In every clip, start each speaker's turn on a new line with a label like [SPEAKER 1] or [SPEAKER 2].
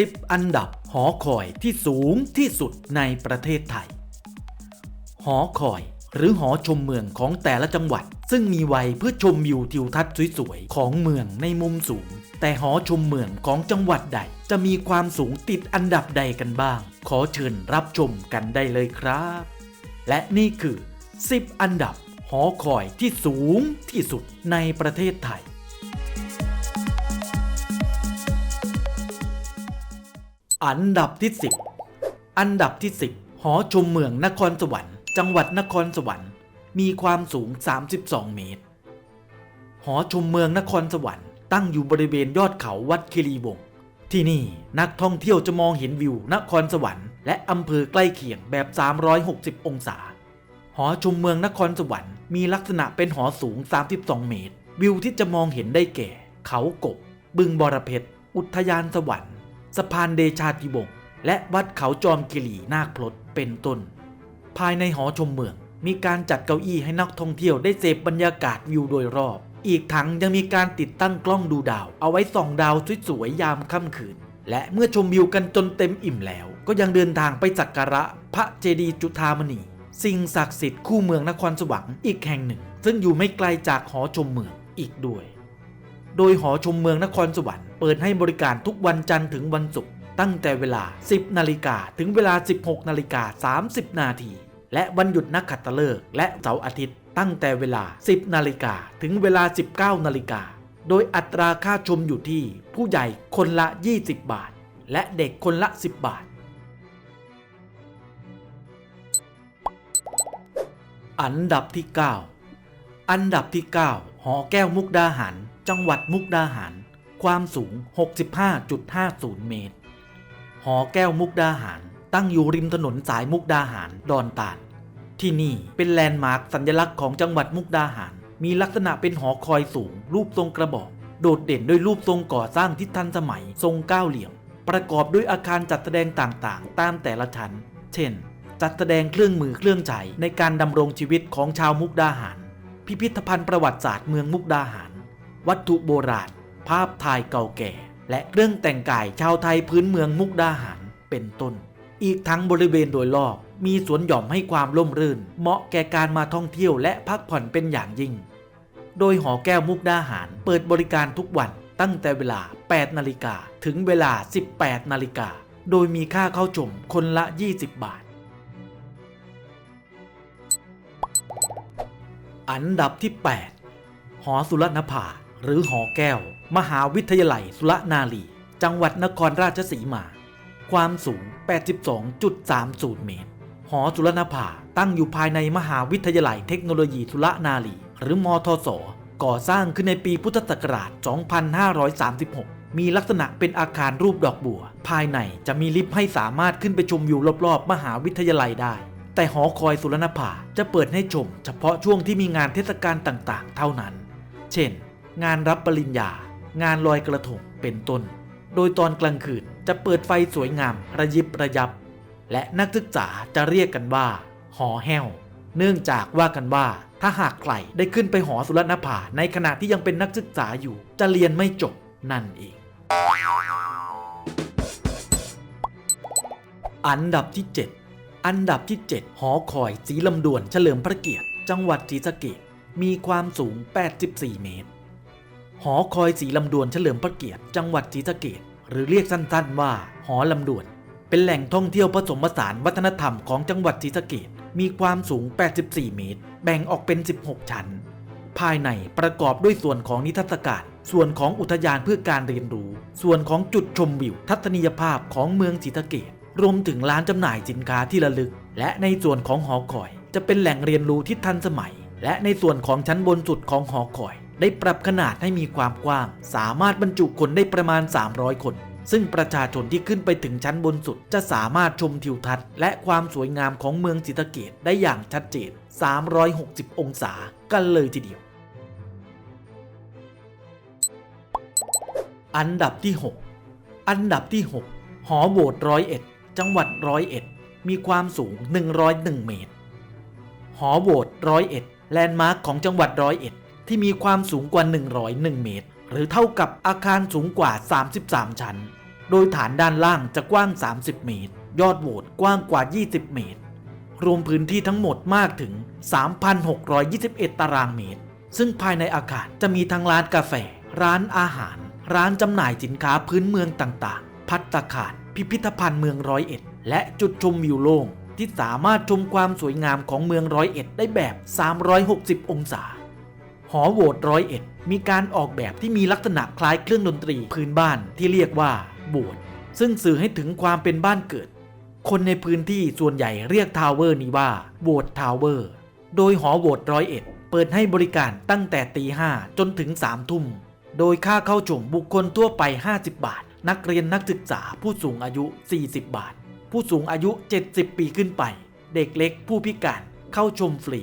[SPEAKER 1] 10 อันดับหอคอยที่สูงที่สุดในประเทศไทย หอคอย หรือหอชมเมืองของแต่ละจังหวัด ซึ่งมีไว้เพื่อชมวิวทิวทัศน์สวยๆ ของเมืองในมุมสูง แต่หอชมเมืองของจังหวัดใด จะมีความสูงติดอันดับใดกันบ้าง ขอเชิญรับชมกันได้เลยครับ และนี่คือ 10 อันดับหอคอยที่สูงที่สุดในประเทศไทย อันดับที่ 10 อันดับที่ 10 หอชมเมืองนครสวรรค์ จังหวัดนครสวรรค์ มีความสูง 32 เมตร หอชมเมืองนครสวรรค์ตั้งอยู่บริเวณยอดเขาวัดคีรีวงศ์ที่นี่นักท่องเที่ยวจะมองเห็นวิวนครสวรรค์และอำเภอใกล้เคียงแบบ 360 องศา หอชมเมืองนครสวรรค์มีลักษณะเป็นหอสูง 32 เมตร วิวที่จะมองเห็นได้แก่ เขากบ บึงบรเพชรอุทยานสวรรค์ สะพานเดชาติวงและวัดเขาจอมกิรีนาคพลดเป็นต้น ภายในหอชมเมืองมีการจัดเก้าอี้ให้นักท่องเที่ยวได้เสพบรรยากาศวิวโดยรอบ อีกทั้งยังมีการติดตั้งกล้องดูดาว เอาไว้ส่องดาวสวยๆยามค่ำคืน และเมื่อชมวิวกันจนเต็มอิ่มแล้ว ก็ยังเดินทางไปสักการะพระเจดีย์จุฑามณี สิ่งศักดิ์สิทธิ์คู่เมืองนครสวรรค์อีกแห่งหนึ่ง ซึ่งอยู่ไม่ไกลจากหอชมเมืองอีกด้วย โดยหอชมเมืองนครสวรรค์ เปิดให้บริการทุกวันจันทร์ถึงวันศุกร์ตั้งแต่เวลา 10 นาฬิกาถึงเวลา 16 นาฬิกา 30 นาที และวันหยุดนักขัตฤกษ์และเสาร์อาทิตย์ ตั้งแต่เวลา 10 นาฬิกาถึงเวลา 19 นาฬิกา โดยอัตราค่าชมอยู่ที่ผู้ใหญ่คนละ 20 บาท และเด็กคนละ 10 บาท อันดับที่ 9 อันดับที่ 9 หอแก้วมุกดาหาร จังหวัดมุกดาหาร ความสูง 65.50 เมตร หอแก้วมุกดาหาร ตั้งอยู่ริมถนนสายมุกดาหาร ดอนตาลที่นี่เป็นแลนด์มาร์คสัญลักษณ์ของจังหวัดมุกดาหาร มีลักษณะเป็นหอคอยสูง รูปทรงกระบอก โดดเด่นด้วยรูปทรงก่อสร้างที่ทันสมัยทรงก้าวเหลี่ยม ประกอบด้วยอาคารจัดแสดงต่างๆ ตามแต่ละชั้น เช่น จัดแสดงเครื่องมือเครื่องใจในการดำรงชีวิตของชาวมุกดาหาร พิพิธภัณฑ์ประวัติศาสตร์เมืองมุกดาหาร วัตถุโบราณ ภาพถ่ายเก่าแก่ และเครื่องแต่งกายชาวไทยพื้นเมืองมุกดาหารเป็นต้น อีกทั้งบริเวณโดยรอบมีสวนหย่อมให้ความร่มรื่น เหมาะแก่การมาท่องเที่ยวและพักผ่อนเป็นอย่างยิ่ง โดยหอแก้วมุกดาหารเปิดบริการทุกวันตั้งแต่เวลา 8 นาฬิกาถึงเวลา 18 นาฬิกา โดยมีค่าเข้าชมคนละ 20 บาท อันดับที่ 8 หอสุรณภา หรือหอแก้ว มหาวิทยาลัยสุรนารี จังหวัดนครราชสีมา ความสูง 82.30 เมตร หอสุรณภาตั้งอยู่ภายในมหาวิทยาลัยเทคโนโลยีสุรนารี หรือมทศก่อสร้างขึ้นในปีพุทธศักราช 2536 มีลักษณะเป็นอาคารรูปดอกบัว ภายในจะมีลิฟต์ให้สามารถขึ้นไปชมวิวรอบๆ มหาวิทยาลัยได้ แต่หอคอยสุรณภาจะเปิดให้ชม เฉพาะช่วงที่มีงานเทศกาลต่างๆ เท่านั้น เช่น งานรับปริญญา งานลอยกระทงเป็นต้น โดยตอนกลางคืนจะเปิดไฟสวยงามระยิบระยับ และนักศึกษาจะเรียกกันว่า หอแห้ว เนื่องจากว่ากันว่าถ้าหากใครได้ขึ้นไปหอสุรณภาในขณะที่ยังเป็นนักศึกษาอยู่ จะเรียนไม่จบนั่นเอง อันดับที่ 7 อันดับที่ 7 หอคอยสีลำดวนเฉลิมพระเกียรติ จังหวัดศรีสะเกษมีความสูง 84 เมตร หอคอยสีลำดวนเฉลิมพระเกียรติจังหวัดศรีสะเกษหรือเรียกสั้นๆว่า หอลำดวน เป็นแหล่งท่องเที่ยวผสมผสานวัฒนธรรมของจังหวัดศรีสะเกษมีความสูง 84 เมตร แบ่งออกเป็น 16 ชั้น ภายในประกอบด้วยส่วนของนิทรรศการส่วนของอุทยานเพื่อการเรียนรู้ ส่วนของจุดชมวิวทัศนียภาพของเมืองศรีสะเกษรวมถึงร้านจำหน่ายสินค้าที่ระลึก และในส่วนของหอคอย จะเป็นแหล่งเรียนรู้ที่ทันสมัย และในส่วนของชั้นบนสุดของหอคอย ได้ปรับขนาดให้มีความกว้าง สามารถบรรจุคนได้ประมาณ 300 คน ซึ่งประชาชนที่ขึ้นไปถึงชั้นบนสุด จะสามารถชมทิวทัศน์ และความสวยงามของเมืองศรีสะเกษได้อย่างชัดเจน 360 องศากันเลยทีเดียว อันดับที่ 6 อันดับที่ 6 หอโบสถ์ร้อยเอ็ดจังหวัดร้อยเอ็ดมีความสูง 101 เมตร หอโบสถ์ร้อยเอ็ดแลนด์มาร์คของจังหวัดร้อยเอ็ด ที่มีความสูงกว่า 101 เมตร หรือเท่ากับอาคารสูงกว่า 33 ชั้น โดยฐานด้านล่างจะกว้าง 30 เมตร ยอดโหวตกว้างกว่า 20 เมตร รวมพื้นที่ทั้งหมดมากถึง 3,621 ตารางเมตร ซึ่งภายในอาคารจะมีทั้งร้านกาแฟ ร้านอาหาร ร้านจำหน่ายสินค้าพื้นเมืองต่างๆ พัตตาคาร พิพิธภัณฑ์เมืองร้อยเอ็ด และจุดชมวิวโล่งที่สามารถชมความสวยงามของเมืองร้อยเอ็ดได้แบบ 360 องศา หอโหวตร้อยเอ็ดมีการออกแบบที่มีลักษณะคล้ายเครื่องดนตรีพื้นบ้านที่เรียกว่าโบสถ์ซึ่งสื่อให้ถึงความเป็นบ้านเกิด คนในพื้นที่ส่วนใหญ่เรียกทาวเวอร์นี้ว่าโบสถ์ทาวเวอร์ โดยหอโหวตร้อยเอ็ดเปิดให้บริการตั้งแต่ตีห้าจนถึงสามทุ่ม โดยค่าเข้าชมบุคคลทั่วไป 50 บาท นักเรียนนักศึกษาผู้สูงอายุ 40 บาท ผู้สูงอายุ 70 ปีขึ้นไป เด็กเล็กผู้พิการเข้าชมฟรี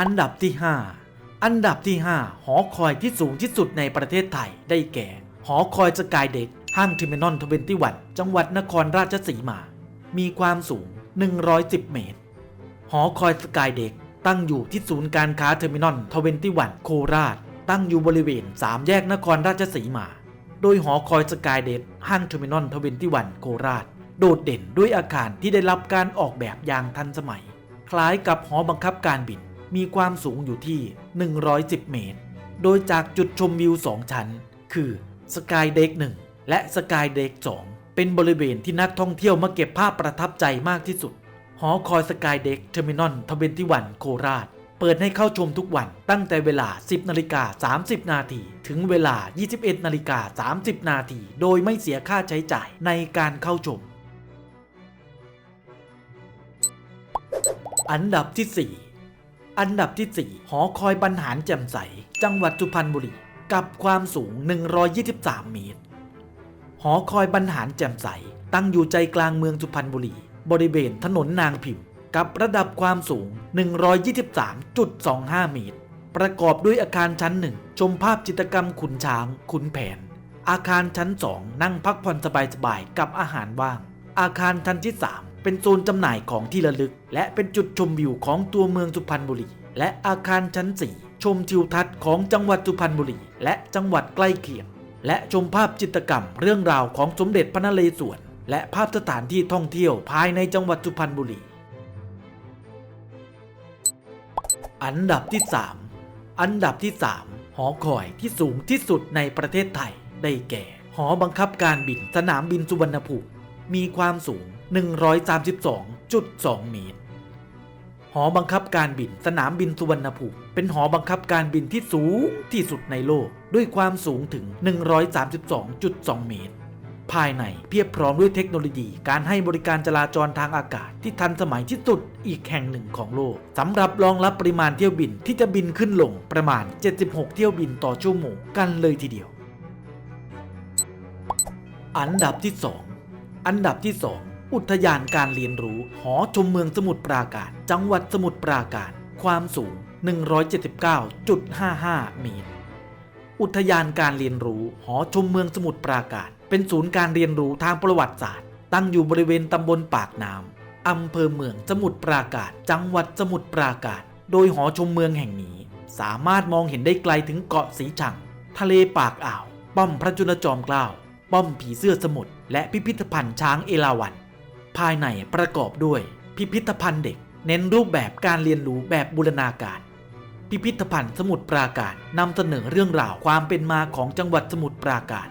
[SPEAKER 1] อันดับที่ 5 อันดับที่ 5 หอคอยที่สูงที่สุดในประเทศไทยได้แก่ หอคอยสกายเด็กห้างเทอร์มินอลทเวนตี้วันจังหวัดนครราชสีมา มีความสูง 110 เมตร หอคอยสกายเด็กตั้งอยู่ที่ศูนย์การค้าเทอร์มินอลทเวนตี้วันโคราช ตั้งอยู่บริเวณ 3 แยกนครราชสีมา โดยหอคอยสกายเด็กห้างเทอร์มินอลทเวนตี้วันโคราช โดดเด่นด้วยอาคารที่ได้รับการออกแบบอย่างทันสมัย คล้ายกับหอบังคับการบิน มีความสูงอยู่ที่ 110 เมตร โดยจากจุดชมวิว 2 ชั้น คือสกายเด็ก1และสกายเด็ก2เป็นบริเวณที่นักท่องเที่ยวมาเก็บภาพประทับใจมากที่สุด หอคอยสกายเด็กเทอร์มินอลทเวนตี้วันโคราช เปิดให้เข้าชมทุกวันตั้งแต่เวลา 10 นาฬิกา 30 นาทีถึงเวลา 21 นาฬิกา 30 นาทีโดยไม่เสียค่าใช้จ่ายในการเข้าชม อันดับที่ 4 อันดับที่ 4 หอคอยบรรหารแจ่มใส จังหวัดสุพรรณบุรี กับความสูง 123 เมตร หอคอยบรรหารแจ่มใส ตั้งอยู่ใจกลางเมืองสุพรรณบุรี บริเวณถนนนางพิมพ์ กับระดับความสูง 123.25 เมตร ประกอบด้วยอาคารชั้นหนึ่งชมภาพจิตรกรรมขุนช้าง ขุนแผน อาคารชั้น2นั่งพักผ่อนสบายๆกับอาหารว่าง อาคารชั้นที่3 เป็นโซนจำหน่ายของที่ระลึก และเป็นจุดชมวิวของตัวเมืองสุพรรณบุรี และอาคารชั้น 4 ชมทิวทัศน์ของจังหวัดสุพรรณบุรี และจังหวัดใกล้เคียง และชมภาพจิตรกรรมเรื่องราวของสมเด็จพระนเรศวรและภาพสถานที่ท่องเที่ยวภายในจังหวัดสุพรรณบุรี อันดับที่ 3 อันดับที่ 3 หอคอยที่สูงที่สุดในประเทศไทย ได้แก่ หอบังคับการบินสนามบินสุวรรณภูมิ มีความสูง 132.2 เมตร หอบังคับการบินสนามบินสุวรรณภูมิเป็นหอบังคับการบินที่สูงที่สุดในโลก ด้วยความสูงถึง 132.2 เมตร ภายในเพียบพร้อมด้วยเทคโนโลยีการให้บริการจราจรทางอากาศที่ทันสมัยที่สุดอีกแห่งหนึ่งของโลกสำหรับรองรับปริมาณเที่ยวบินที่จะบินขึ้นลงประมาณ 76 เที่ยวบินต่อชั่วโมงกันเลยทีเดียว อันดับที่ 2 อันดับที่ 2 อุทยานการเรียนรู้ หอชมเมืองสมุทรปราการ จังหวัดสมุทรปราการ ความสูง 179.55 เมตร อุทยานการเรียนรู้ หอชมเมืองสมุทรปราการ เป็นศูนย์การเรียนรู้ทางประวัติศาสตร์ ตั้งอยู่บริเวณตำบลปากน้ำอำเภอเมืองสมุทรปราการ จังหวัดสมุทรปราการ โดยหอชมเมืองแห่งนี้ สามารถมองเห็นได้ไกลถึงเกาะสีชัง ทะเลปากอ่าว ป้อมพระจุลจอมเกล้าป้อมผีเสื้อสมุทรและพิพิธภัณฑ์ช้างเอราวัณ ภายในประกอบด้วย พิพิธภัณฑ์เด็ก เน้นรูปแบบการเรียนรู้แบบบูรณาการ พิพิธภัณฑ์สมุทรปราการนำเสนอเรื่องราวความเป็นมาของจังหวัดสมุทรปราการ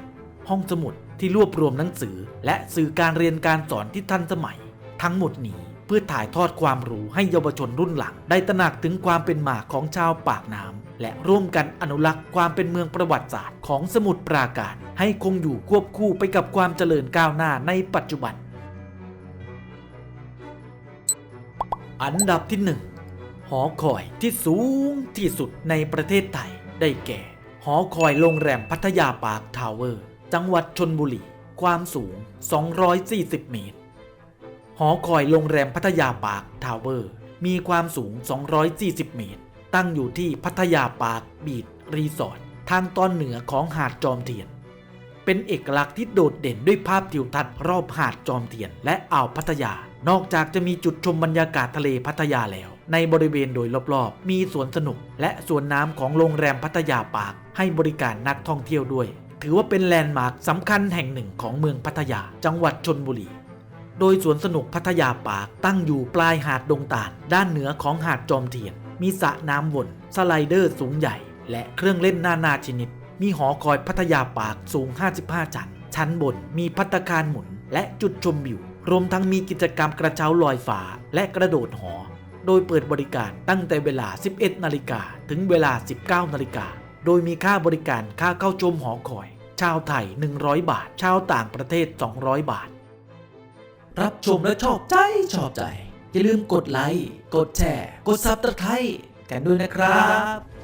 [SPEAKER 1] ห้องสมุดที่รวบรวมหนังสือ และสื่อการเรียนการสอนที่ทันสมัย ทั้งหมดนี้เพื่อถ่ายทอดความรู้ให้เยาวชนรุ่นหลัง ได้ตระหนักถึงความเป็นมาของชาวปากน้ำและร่วมกันอนุรักษ์ความเป็นเมืองประวัติศาสตร์ของสมุทรปราการ ให้คงอยู่ควบคู่ไปกับความเจริญก้าวหน้าในปัจจุบัน อันดับที่ 1 หอคอยที่สูงที่สุดในประเทศไทยได้แก่ หอคอยโรงแรมพัทยาปาร์คทาวเวอร์ จังหวัดชนบุรี ความสูง 240 เมตร หอคอยโรงแรมพัทยาปาร์คทาวเวอร์ มีความสูง 240 เมตร ตั้งอยู่ที่พัทยาปาร์คบีชรีสอร์ททางตอนเหนือของหาดจอมเทียน เป็นเอกลักษณ์ที่โดดเด่นด้วยภาพทิวทัศน์รอบหาดจอมเทียนและอ่าวพัทยา นอกจากจะมีจุดชมบรรยากาศทะเลพัทยาแล้ว ในบริเวณโดยรอบๆ มีสวนสนุก และสวนน้ำของโรงแรมพัทยาปาร์คให้บริการนักท่องเที่ยวด้วย ถือว่าเป็นแลนด์มาร์คสำคัญแห่งหนึ่งของเมืองพัทยา จังหวัดชนบุรี โดยสวนสนุกพัทยาปาร์คตั้งอยู่ปลายหาดดงตาล ด้านเหนือของหาดจอมเทียน มีสระน้ำวนสไลเดอร์สูงใหญ่ และเครื่องเล่นนานาชนิด มีหอคอยพัทยาปาร์คสูง 55 ชั้นชั้นบนมีพัตคารหมุน และจุดชมวิว รวมทั้งมีกิจกรรมกระเช้าลอยฟ้าและกระโดดหอ โดยเปิดบริการตั้งแต่เวลา 11 นาฬิกาถึงเวลา 19 นาฬิกา โดยมีค่าบริการค่าเข้าชมหอคอย ชาวไทย 100 บาท ชาวต่างประเทศ 200 บาท รับชมและชอบใจชอบใจ อย่าลืมกดไลค์ กดแชร์ กดซับสไครต์กันด้วยนะครับ